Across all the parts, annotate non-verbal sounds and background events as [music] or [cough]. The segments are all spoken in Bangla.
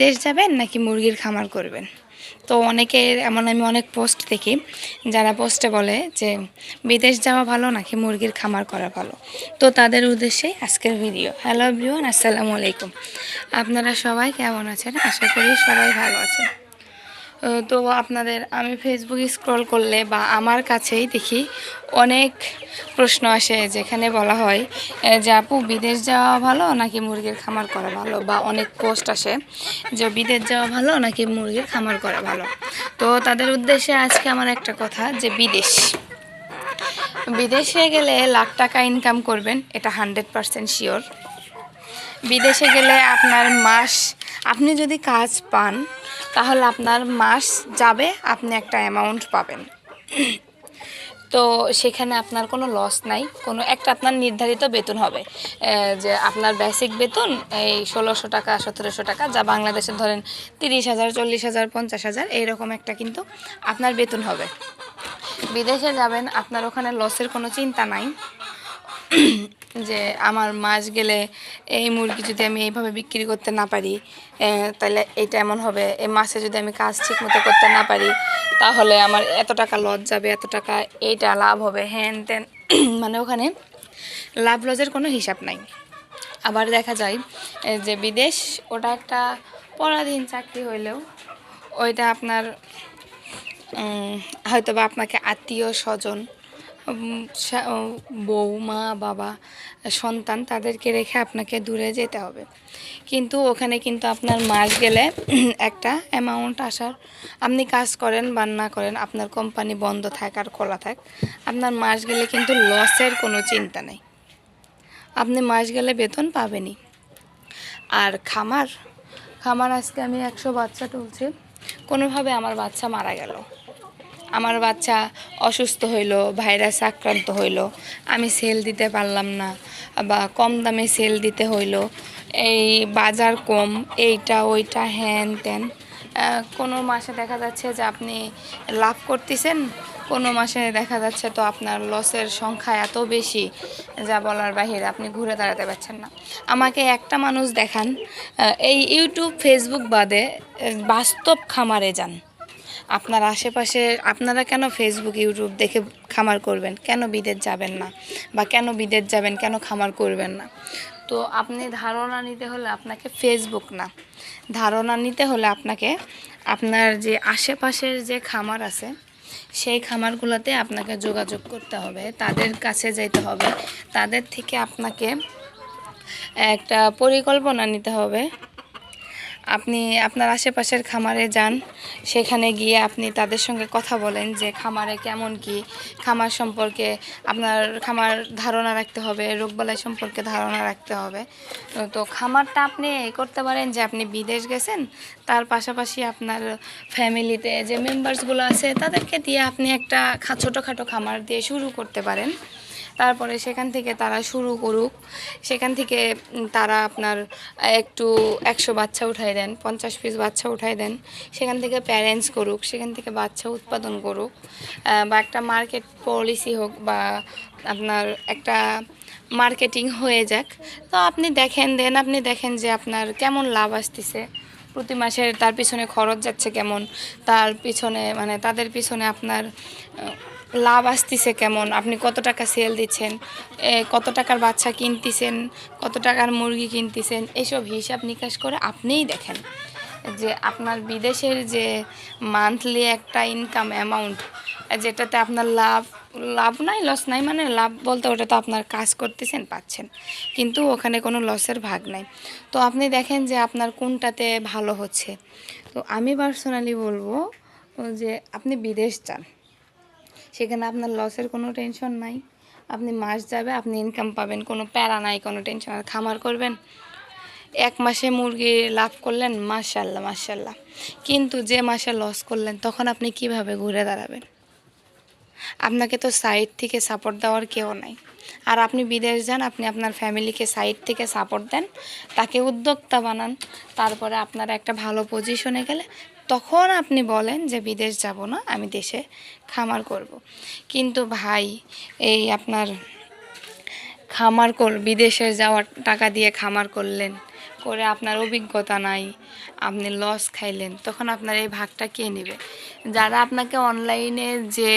দেশ যাবেন নাকি মুরগির খামার করবেন? তো অনেকের এমন আমি অনেক পোস্ট দেখি, যারা পোস্টে বলে যে, বিদেশ যাওয়া ভালো নাকি মুরগির খামার করা ভালো? তো তাদের উদ্দেশ্যেই আজকের ভিডিও হ্যালো ব্রিওয়ান আসসালামু আলাইকুম। আপনারা সবাই কেমন আছেন? আশা করি সবাই ভালো আছেন। তো আপনাদের আমি ফেসবুক স্ক্রল করলে বা আমার কাছেই দেখি অনেক প্রশ্ন আসে যেখানে বলা হয় যে আপু বিদেশ যাওয়া ভালো নাকি মুরগির খামার করা ভালো? বা অনেক পোস্ট আসে যে বিদেশ যাওয়া ভালো নাকি মুরগির খামার করা ভালো? তো তাদের উদ্দেশ্যে আজকে আমার একটা কথা যে বিদেশ। বিদেশে গেলে লাখ টাকা ইনকাম করবেন, এটা হান্ড্রেড পারসেন্ট শিওর বিদেশে গেলে আপনার মাস, আপনি যদি কাজ পান তাহলে আপনার মাস যাবে, আপনি একটা অ্যামাউন্ট পাবেন। তো সেখানে আপনার কোনো লস নাই, কোনো একটা আপনার নির্ধারিত বেতন হবে। যে আপনার বেসিক বেতন, এই ষোলোশো টাকা, সতেরোশো টাকা, যা বাংলাদেশে ধরেন তিরিশ হাজার, চল্লিশ হাজার, পঞ্চাশ হাজার, এইরকম একটা কিন্তু আপনার বেতন হবে। বিদেশে যাবেন, আপনার ওখানে লসের কোনো চিন্তা নাই। যে আমার মাস গেলে এই মুরগি যদি আমি এইভাবে বিক্রি করতে না পারি তাহলে এটা এমন হবে এই মাসে যদি আমি কাজ ঠিক মতো করতে না পারি, তাহলে আমার এত টাকা লস যাবে, এত টাকা এইটা লাভ হবে। হ্যান ত্যান [clears throat] মানে ওখানে লাভ লসের কোনো হিসাব নাই। আবার দেখা যায় যে বিদেশ ওটা একটা পরাধীন চাকরি হইলেও ওইটা আপনার হয়তো বা আপনাকে আত্মীয় স্বজন বউ, মা, বাবা, সন্তান তাদেরকে রেখে আপনাকে দূরে যেতে হবে। কিন্তু ওখানে কিন্তু আপনার মাস গেলে একটা অ্যামাউন্ট আসার, আপনি কাজ করেন বা না করেন, আপনার কোম্পানি বন্ধ থাক আর খোলা থাক, আপনার মাস গেলে কিন্তু লসের কোনো চিন্তা নেই। আপনি মাস গেলে বেতন পাবেনই। আর খামার খামার আজকে আমি একশো বাচ্চা তুলছি। কোনোভাবে আমার বাচ্চা মারা গেল। আমার বাচ্চা অসুস্থ হইল, ভাইরাস আক্রান্ত হইল। আমি সেল দিতে পারলাম না, বা কম দামে সেল দিতে হইল। এই বাজার কম, এইটা, ওইটা, হ্যান ত্যান। কোনো মাসে দেখা যাচ্ছে যে আপনি লাভ করতেছেন, কোনো মাসে দেখা যাচ্ছে তো আপনার লসের সংখ্যা এত বেশি, যা বলার বাহিরে, আপনি ঘুরে দাঁড়াতে পারছেন না। আমাকে একটা মানুষ দেখান এই ইউটিউব ফেসবুক বাদে বাস্তব খামারে যান। আপনার আশেপাশে, আপনারা কেন ফেসবুক ইউটিউব দেখে খামার করবেন? কেন বিদেশ যাবেন না? বা কেন বিদেশ যাবেন? কেন খামার করবেন না? তো আপনি ধারণা নিতে হলে আপনাকে ফেসবুক না। ধারণা নিতে হলে আপনাকে আপনার যে আশেপাশের যে খামার আছে, সেই খামারগুলোতে আপনাকে যোগাযোগ করতে হবে। তাদের কাছে যেতে হবে। তাদের থেকে আপনাকে একটা পরিকল্পনা নিতে হবে। আপনি আপনার আশেপাশের খামারে যান, সেখানে গিয়ে আপনি তাদের সঙ্গে কথা বলেন যে খামারে কেমন কি, খামার সম্পর্কে আপনার খামার ধারণা রাখতে হবে, রোগবালাই সম্পর্কে ধারণা রাখতে হবে। তো- খামারটা আপনি করতে পারেন যে আপনি বিদেশ গেছেন, তার পাশাপাশি আপনার ফ্যামিলিতে যে মেম্বার্সগুলো আছে, তাদেরকে দিয়ে আপনি একটা ছোটোখাটো খামার দিয়ে শুরু করতে পারেন। তারপরে সেখান থেকে তারা শুরু করুক। সেখান থেকে তারা আপনার একটু একশো বাচ্চা উঠাই দেন, পঞ্চাশ পিস বাচ্চা উঠাই দেন। সেখান থেকে প্যারেন্টস করুক, সেখান থেকে বাচ্চা উৎপাদন করুক। বা একটা মার্কেট পলিসি হোক বা আপনার একটা মার্কেটিং হয়ে যাক। তো আপনি দেখেন দেন আপনি দেখেন যে আপনার কেমন লাভ আসতেছে। প্রতি মাসে তার পিছনে খরচ যাচ্ছে কেমন? তার পিছনে মানে তাদের পিছনে আপনার লাভ আসতেছে কেমন? আপনি কত টাকা সেল দিচ্ছেন? কত টাকার বাচ্চা কিনতেছেন? কত টাকার মুরগি কিনতেছেন? এসব হিসাব নিকাশ করে আপনিই দেখেন যে আপনার বিদেশের যে মান্থলি একটা ইনকাম অ্যামাউন্ট যেটাতে আপনার লাভ লাভ নাই লস নাই মানে লাভ বলতে ওটা তো আপনার কাজ করতেছেন, পাচ্ছেন। কিন্তু ওখানে কোনো লসের ভাগ নাই। তো আপনি দেখেন যে আপনার কোনটাতে ভালো হচ্ছে। তো আমি পার্সোনালি বলব যে আপনি বিদেশ যান। সেখানে আপনার লসের কোনো টেনশন নাই। আপনি মাস যাবে, আপনি ইনকাম পাবেন, কোনো প্যারা নাই, কোনো টেনশন খামার করবেন। এক মাসে মুরগি লাভ করলেন মাশাল্লাহ মাশাল্লাহ কিন্তু যে মাসে লস করলেন, তখন আপনি কীভাবে ঘুরে দাঁড়াবেন? আপনাকে তো সাইড থেকে সাপোর্ট দেওয়ার কেউ নাই। আর আপনি বিদেশ যান, আপনি আপনার ফ্যামিলিকে সাইড থেকে সাপোর্ট দেন, তাকে উদ্যোক্তা বানান। তারপরে আপনার একটা ভালো পজিশনে গেলে তখন আপনি বলেন যে, বিদেশ যাব না, আমি দেশে খামার করব। কিন্তু ভাই, এই আপনার খামার কর, বিদেশে যাওয়ার টাকা দিয়ে খামার করলেন, করে আপনার অভিজ্ঞতা নাই, আপনি লস খাইলেন, তখন আপনার এই ভাগটা কে নেবে যারা আপনাকে অনলাইনে যে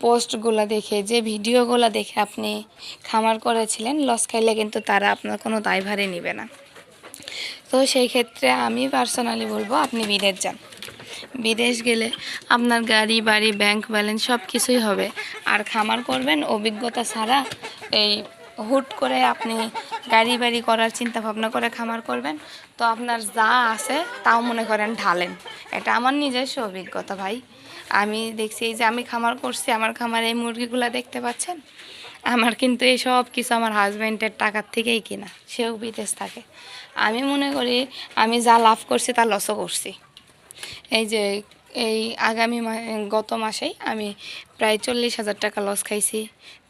পোস্টগুলো দেখে, যে ভিডিওগুলো দেখে আপনি খামার করেছিলেন লস খাইলে কিন্তু তারা আপনার কোনো দায়ভারে নেবে না তো সেই ক্ষেত্রে আমি পার্সোনালি বলব, আপনি বিদেশ যান। বিদেশ গেলে আপনার গাড়ি, বাড়ি ব্যাংক ব্যালেন্স সব কিছুই হবে। আর খামার করবেন, অভিজ্ঞতা ছাড়া এই হুট করে আপনি গাড়ি, বাড়ি করার চিন্তা ভাবনা করে খামার করবেন। তো আপনার যা আছে তাও মনে করেন ঢালেন। এটা আমার নিজস্ব অভিজ্ঞতা ভাই। আমি দেখছি এই যে আমি খামার করছি, আমার খামারে এই মুরগিগুলো দেখতে পাচ্ছেন? আমার কিন্তু এই সব কিছু আমার হাজব্যান্ডের টাকার থেকেই কিনা, সেও বিদেশ থাকে। আমি মনে করি আমি যা লাভ করছি তা লসও করছি। এই যে, এই আগামী গত মাসেই আমি প্রায় চল্লিশ হাজার টাকা লস খাইছি।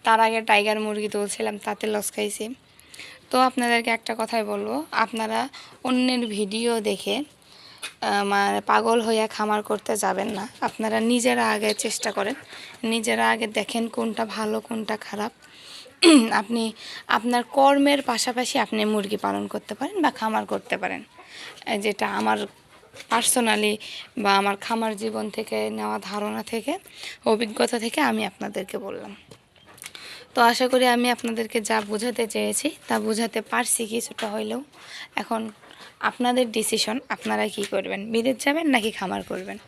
তার আগে টাইগার মুরগি তুলছিলাম, তাতে লস খাইছি। তো আপনাদেরকে একটা কথাই বলব, আপনারা অন্যের ভিডিও দেখে মানে পাগল হইয়া খামার করতে যাবেন না। আপনারা নিজেরা আগে চেষ্টা করেন, নিজেরা আগে দেখেন কোনটা ভালো, কোনটা খারাপ। [clears throat] আপনি আপনার কর্মের পাশাপাশি আপনি মুরগি পালন করতে পারেন বা খামার করতে পারেন। যেটা আমার পার্সোনালি বা আমার খামার জীবন থেকে নেওয়া ধারণা থেকে, অভিজ্ঞতা থেকে আমি আপনাদেরকে বললাম। তো আশা করি আমি আপনাদেরকে যা বোঝাতে চেয়েছি তা বোঝাতে পারছি কিছুটা হইলেও। এখন আপনাদের ডিসিশন আপনারা কি করবেন? বিদেশ যাবেন নাকি খামার করবেন?